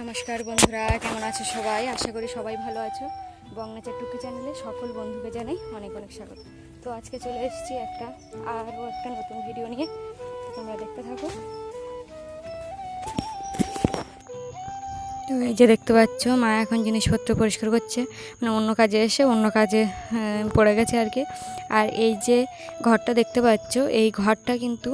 নমস্কার বন্ধুরা, কেমন আছো সবাই? আশা করি সবাই ভালো আছো। বংনাচার টুকি চ্যানেলে সকল বন্ধুকে জানাই অনেক অনেক স্বাগত। তো আজকে চলে এসেছি একটা আরও একটা নতুন ভিডিও নিয়ে। তোমরা দেখতে থাকো। তো এই যে দেখতে পাচ্ছ, মা এখন জিনিসপত্র পরিষ্কার করছে। মানে অন্য কাজে এসে, অন্য কাজে পড়ে গেছে আর কি। আর এই যে ঘরটা দেখতে পাচ্ছ, এই ঘরটা কিন্তু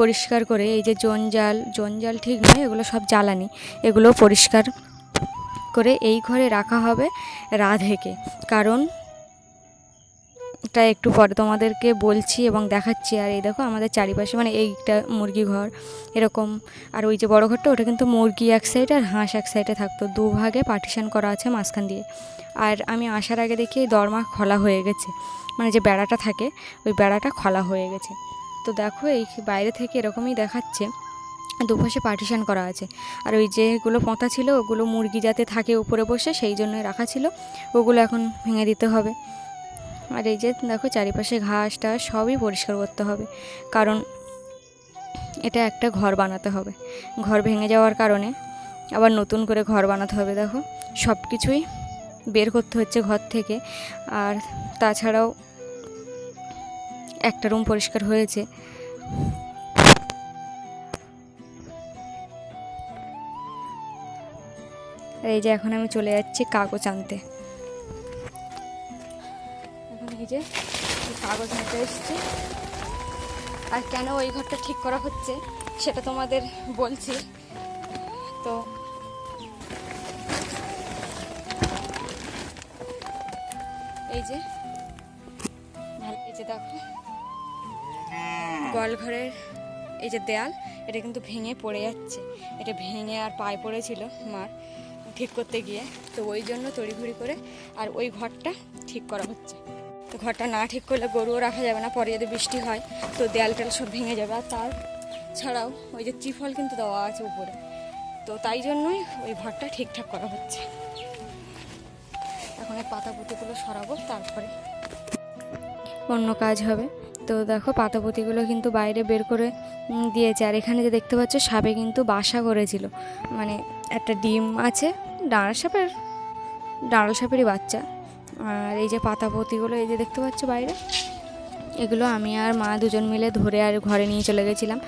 পরিষ্কার করে, এই যে জঞ্জাল জঞ্জাল ঠিক নয়, এগুলো সব জ্বালানি। এগুলো পরিষ্কার করে এই ঘরে রাখা হবে রাধেকে। কারণ এটা একটু পরে তোমাদেরকে বলছি এবং দেখাচ্ছি। আর এই দেখো আমাদের চারিপাশে মানে এইটা মুরগি ঘর, এরকম। আর ওই যে বড় ঘরটা, ওটা কিন্তু মুরগি এক সাইডে আর হাঁস এক সাইডে থাকতো। দুভাগে পার্টিশন করা আছে মাঝখান দিয়ে। আর আমি আসার আগে দেখি এই দরমা খোলা হয়ে গেছে। মানে যে বেড়াটা থাকে, ওই বেড়াটা খোলা হয়ে গেছে। তো দেখো, এই বাইরে থেকে এরকমই দেখাচ্ছে। দুপাশে পার্টিশন করা আছে। আর ওই যেগুলো পোঁতা ছিল, ওগুলো মুরগি যাতে থাকে উপরে বসে, সেই জন্যই রাখা ছিল। ওগুলো এখন ভেঙে দিতে হবে। আর এই যে দেখো, চারিপাশে ঘাস টাস সবই পরিষ্কার করতে হবে। কারণ এটা একটা ঘর বানাতে হবে। ঘর ভেঙে যাওয়ার কারণে আবার নতুন করে ঘর বানাতে হবে, দেখো। সব কিছুই বের করতে হচ্ছে ঘর থেকে। আর তাছাড়াও একটা রুম পরিষ্কার হয়েছে। এই যে এখন আমি চলে যাচ্ছি কাগজ আনতে। এখন এই যে কাগজ আনতে এসেছি। আর কেন ওই ঘরটা ঠিক করা হচ্ছে সেটা তোমাদের বলছি। তো এই যে গোয়ালঘরের এই যে দেয়াল, এটা কিন্তু ভেঙে পড়ে যাচ্ছে। এটা ভেঙে আর পায়ে পড়েছিল মার ঠিক করতে গিয়ে। তো ওই জন্য তড়িঘড়ি করে আর ওই ঘরটা ঠিক করা হচ্ছে। তো ঘরটা না ঠিক করলে গরুও রাখা যাবে না, পরে যদি বৃষ্টি হয় তো দেয়াল টেয়াল সব ভেঙে যাবে। আর তার ছাড়াও ওই যে ত্রিফল কিন্তু দেওয়া আছে উপরে। তো তাই জন্যই ওই ঘরটা ঠিকঠাক করা হচ্ছে। এখন এই পাতা পুঁতিগুলো সরাবো, তারপরে অন্য কাজ হবে। তো দেখো পাতাপুতিগুলো কিন্তু বাইরে বের করে দিয়েছে। আর এখানে যে দেখতে পাচ্ছ, সাপে কিন্তু বাসা করেছিল। মানে একটা ডিম আছে, ডাঁড়া সাপের ডাঁড়াল সাপেরই বাচ্চা। আর এই যে পাতাপতিগুলো, এই যে দেখতে পাচ্ছ বাইরে, এগুলো আমি আর মা দুজন মিলে ধরে আর ঘরে নিয়ে চলে গেছিলাম।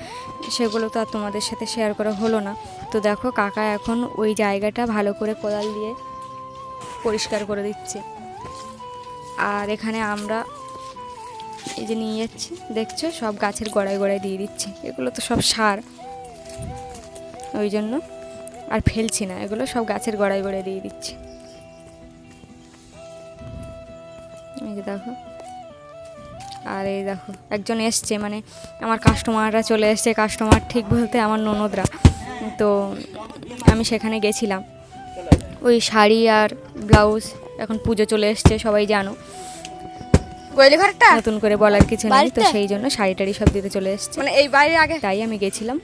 সেগুলো তো আর তোমাদের সাথে শেয়ার করা হলো না। তো দেখো, কাকা এখন ওই জায়গাটা ভালো করে কোদাল দিয়ে পরিষ্কার করে দিচ্ছে। আর এখানে আমরা এই যে নিয়ে যাচ্ছি, দেখছ? সব গাছের গোড়ায় গোড়ায় দিয়ে দিচ্ছি। এগুলো তো সব সার। ওই জন্য আর ফেলছি না। এগুলো সব গাছের গোড়ায় গোড়ায় দিয়ে দিচ্ছি। এই যে দেখো। আর এই দেখো, একজন এসছে মানে আমার কাস্টমাররা চলে এসছে। কাস্টমার ঠিক বলতে আমার ননদরা। তো আমি সেখানে গেছিলাম। ওই শাড়ি আর ব্লাউজ, এখন পুজো চলে এসছে, সবাই জানো। গোয়ালি ঘরটা? নতুন করে বলার কিছু নেই তো সেই জন্য শাড়ি টাড়ি সব দিতে চলে এসছে। মানে এই বাইরে আগে? তাই আমি গেছিলাম।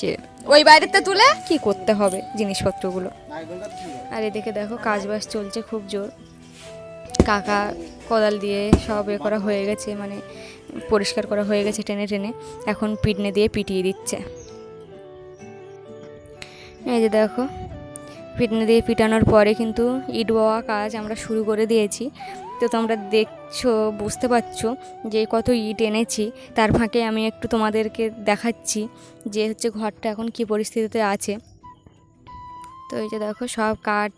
যে ওই বাইরেতে তুলে? কি করতে হবে জিনিসপত্রগুলো? আর এদিকে দেখো কাজ বাজ চলছে খুব জোর। কাকা কোদাল দিয়ে সব এ করা হয়ে গেছে মানে পরিষ্কার করা হয়ে গেছে টেনে টেনে। এখন পিটনে দিয়ে পিটিয়ে দিচ্ছে। এই যে দেখো পিটনে দিয়ে পিটানোর পরে কিন্তু ইট বাওয়া কাজ আমরা শুরু করে দিয়েছি। তো তোমরা দেখছ, বুঝতে পারছ যে কত ইট এনেছি। তার ফাঁকে আমি একটু তোমাদেরকে দেখাচ্ছি যে হচ্ছে ঘরটা এখন কি পরিস্থিতিতে আছে। তো এই যে দেখো, সব কাঠ,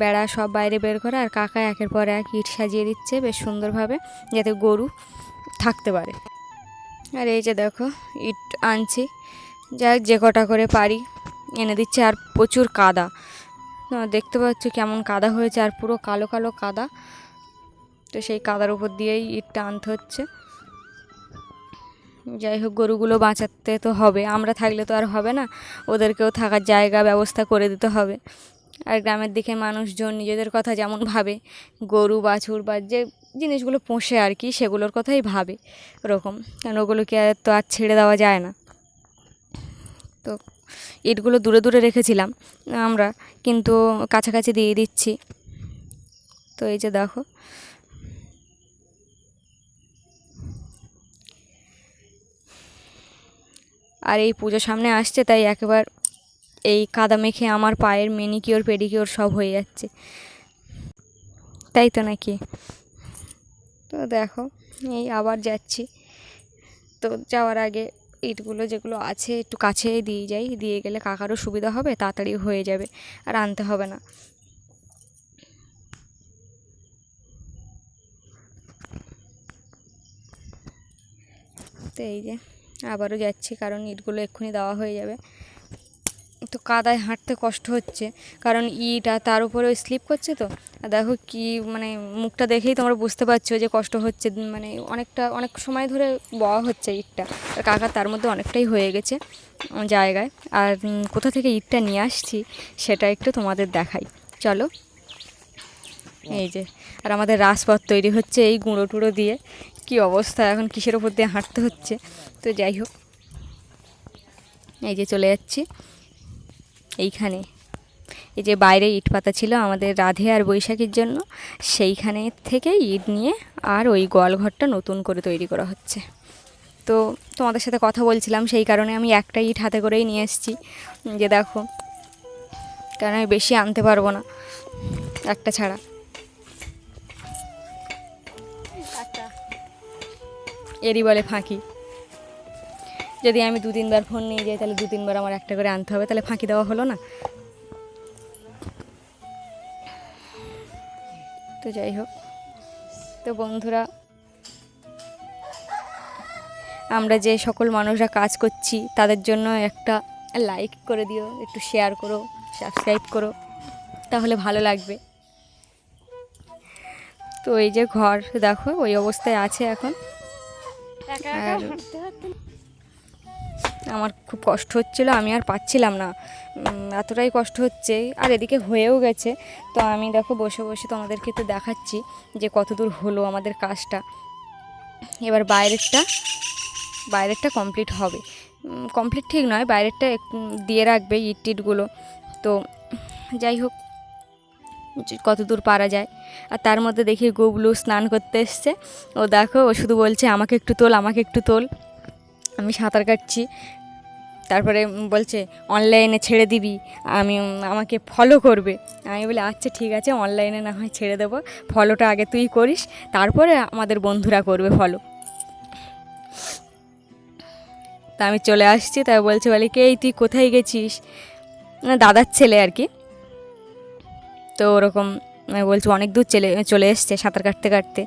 বেড়া সব বাইরে বের করে আর কাকা একের পর এক ইট সাজিয়ে দিচ্ছে বেশ সুন্দরভাবে যাতে গরু থাকতে পারে। আর এই যে দেখো, ইট আনছি। হোক, যে কটা করে পারি এনে দিচ্ছে আর প্রচুর কাদা। দেখতে পাচ্ছ কেমন কাদা হয়েছে আর পুরো কালো কালো কাদা। তো সেই কাদার উপর দিয়েই ইটটা আনতে হচ্ছে। যাই হোক, গরুগুলো বাঁচাতে তো হবে। আমরা থাকলে তো আর হবে না। ওদেরকেও থাকার জায়গা, ব্যবস্থা করে দিতে হবে। আর গ্রামের দিকে মানুষজন নিজেদের কথা যেমন ভাবে, গরু, বাছুর বা যে জিনিসগুলো পোষে আর কি, সেগুলোর কথাই ভাবে। ওরকম। কারণ ওগুলোকে আর তো আর ছেড়ে দেওয়া যায় না। তো ইটগুলো দূরে দূরে রেখেছিলাম, আমরা, কিন্তু কাছাকাছি দিয়ে দিচ্ছি। তো এই যে দেখো। আর এই পুজো সামনে আসছে, তাই একেবার এই কাদা মেখে আমার পায়ের মেনিকিওর পেডিকিওর সব হয়ে যাচ্ছে। তাই তো নাকি? তো দেখো, এই আবার যাচ্ছি। তো যাওয়ার আগে ইটগুলো যেগুলো আছে একটু কাছে দিয়ে যাই, দিয়ে গেলে কাকারও সুবিধা হবে, তাড়াতাড়ি হয়ে যাবে, আর আনতে হবে না। তো এই যে, আবারও যাচ্ছি, কারণ ইটগুলো এক্ষুনি দেওয়া হয়ে যাবে। তো কাদায় হাঁটতে কষ্ট হচ্ছে। কারণ ইট তার উপরে স্লিপ করছে তো। আর দেখো কি মানে মুখটা দেখেই তোমরা বুঝতে পারছ যে কষ্ট হচ্ছে মানে অনেকটা, অনেক সময় ধরে বওয়া হচ্ছে ইটটা। কাকার তার মধ্যে অনেকটাই হয়ে গেছে জায়গায়। আর কোথা থেকে ইটটা নিয়ে আসছি সেটা একটু তোমাদের দেখাই। চলো। এই যে, আর আমাদের রাজপথ তৈরি হচ্ছে এই গুঁড়ো টুড়ো দিয়ে। কি অবস্থা, এখন কিসের ওপর দিয়ে হাঁটতে হচ্ছে? তো যাই হোক। এই যে চলে যাচ্ছি। এইখানে। এই যে বাইরে ইট পাতা ছিল আমাদের রাধে আর বৈশাখীর জন্য, সেইখানে থেকে ইট নিয়ে আর ওই গোয়ালঘরটা নতুন করে তৈরি করা হচ্ছে। তো তোমাদের সাথে কথা বলছিলাম, সেই কারণে আমি একটা ইট হাতে করেই নিয়ে এসেছি। যে দেখো কারণ আমি বেশি আনতে পারব না, একটা ছাড়া। এরই বলে ফাঁকি। যদি আমি দু তিনবার ফোন নিয়ে যাই তাহলে দু তিনবার আমার একটা করে আনতে হবে তাহলে ফাঁকি দেওয়া হলো না? তো যাই হোক তো বন্ধুরা আমরা যে সকল মানুষরা কাজ করছি তাদের জন্য একটা লাইক করে দিও একটু শেয়ার করো সাবস্ক্রাইব করো তাহলে ভালো লাগবে। তো এই যে ঘর দেখো ওই অবস্থায় আছে এখন। আর আমার খুব কষ্ট হচ্ছিল, আমি আর পাচ্ছিলাম না। এতটাই কষ্ট হচ্ছে, আর এদিকে হয়েও গেছে। তো আমি দেখো বসে বসে তোমাদেরকে তো দেখাচ্ছি যে কত দূর হলো আমাদের কাজটা। এবার বাইরেরটা বাইরেরটা কমপ্লিট হবে। কমপ্লিট ঠিক নয়, বাইরেরটা দিয়ে রাখবে ইট টিটগুলো। তো যাই হোক কত দূর পারা যায়। আর তার মধ্যে দেখি গুবলু স্নান করতে এসছে। ও দেখো, ও শুধু বলছে, আমাকে একটু তোল, আমাকে একটু তোল। আমি সাঁতার কাটছি। তারপরে বলছে অনলাইনে ছেড়ে দিবি, আমি আমাকে ফলো করবে। আমি বলি আচ্ছা ঠিক আছে অনলাইনে না হয় ছেড়ে দেবো। ফলোটা আগে তুই করিস, তারপরে আমাদের বন্ধুরা করবে ফলো তা আমি চলে আসছি তাই বলছে, বলে, কে তুই কোথায় গেছিস? না দাদার ছেলে আর কি। তো ওরকম আমি বলছি, অনেক দূর চলে চলে এসছে সাঁতার কাটতে কাটতে।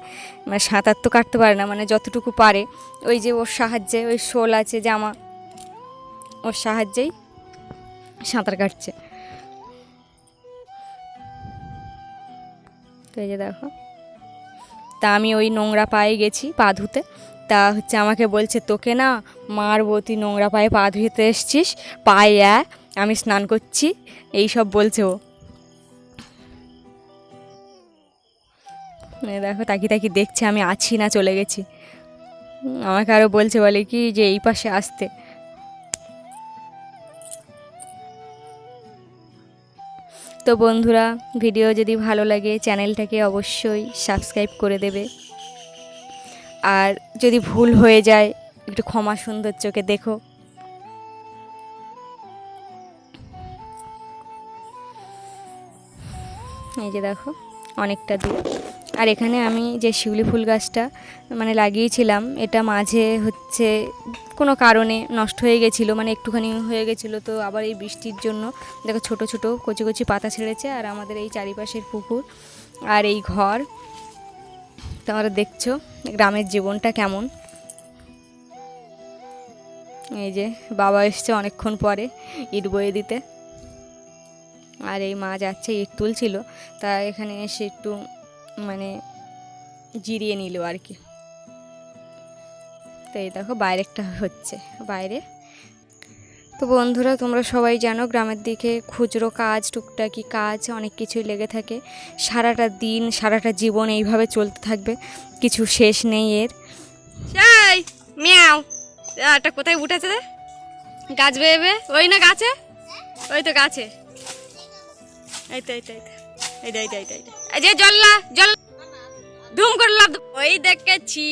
মানে সাঁতার তো কাটতে পারে না মানে যতটুকু পারে। ওই যে ওর সাহায্যে, ওই শোল আছে, জামা। ওর সাহায্যেই সাঁতার কাটছে। তো এই যে দেখো। তা আমি ওই নোংরা পায়ে গেছি পা ধুতে। তা হচ্ছে আমাকে বলছে, তোকে না মারবো, তুই নোংরা পায়ে পা ধুতে এসছিস, পায়ে আ আমি স্নান করছি। এই সব বলছে ও। দেখো তাকি তাকি দেখছে আমি আছি না, চলে গেছি। আমাকে আরও বলছে বলে কি যে, এই পাশে আসতে। তো বন্ধুরা, ভিডিও যদি ভালো লাগে, চ্যানেলটাকে অবশ্যই সাবস্ক্রাইব করে দেবে। আর যদি ভুল হয়ে যায়, একটু ক্ষমা সুন্দর চোখে দেখো। এই যে দেখো, অনেকটা দূর। আর এখানে আমি যে শিউলি ফুল গাছটা মানে লাগিয়েছিলাম, এটা মাঝে হচ্ছে কোনো কারণে নষ্ট হয়ে গেছিল মানে একটুখানি হয়ে গেছিল, তো আবার এই বৃষ্টির জন্য দেখো ছোট ছোট কচি কচি পাতা ছেড়েছে, আর আমাদের এই চারিপাশের পুকুর আর এই ঘর। তোমরা দেখছ গ্রামের জীবনটা কেমন? এই যে বাবা এসছে অনেকক্ষণ পরে ইট বয়ে দিতে। আর এই মা যাচ্ছে, ইট তুলছিল, তা এখানে এসে একটু মানে জিরিয়ে নিল আর কি। তো এই দেখো বাইরেরটা হচ্ছে, বাইরে। তো বন্ধুরা, তোমরা সবাই জানো গ্রামের দিকে খুচরো কাজ, টুকটাকি কাজ, অনেক কিছুই লেগে থাকে। সারাটা দিন, সারাটা জীবন এইভাবে চলতে থাকবে, কিছু শেষ নেই এর। সেই মিয়াও একটা কোথায় উঠেছে রে? গাছ বেয়েবে ওই না গাছে? ওই তো গাছে। এই তো এই তো এই তো। এইটা যে জল্লা জল ধুম করে লাভ ওই দেখেছি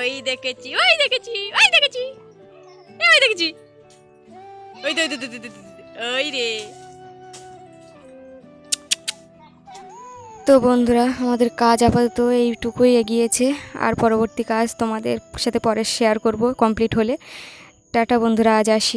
ওই দেখেছি ওই দেখেছি ওই দেখেছি। ওই দেখেছি। ওই তো। ওই রে। তো বন্ধুরা, আমাদের কাজ আপাতত এইটুকুই এগিয়েছে। আর পরবর্তী কাজ তোমাদের সাথে পরে শেয়ার করব কমপ্লিট হলে। টাটা বন্ধুরা, আজ আসি।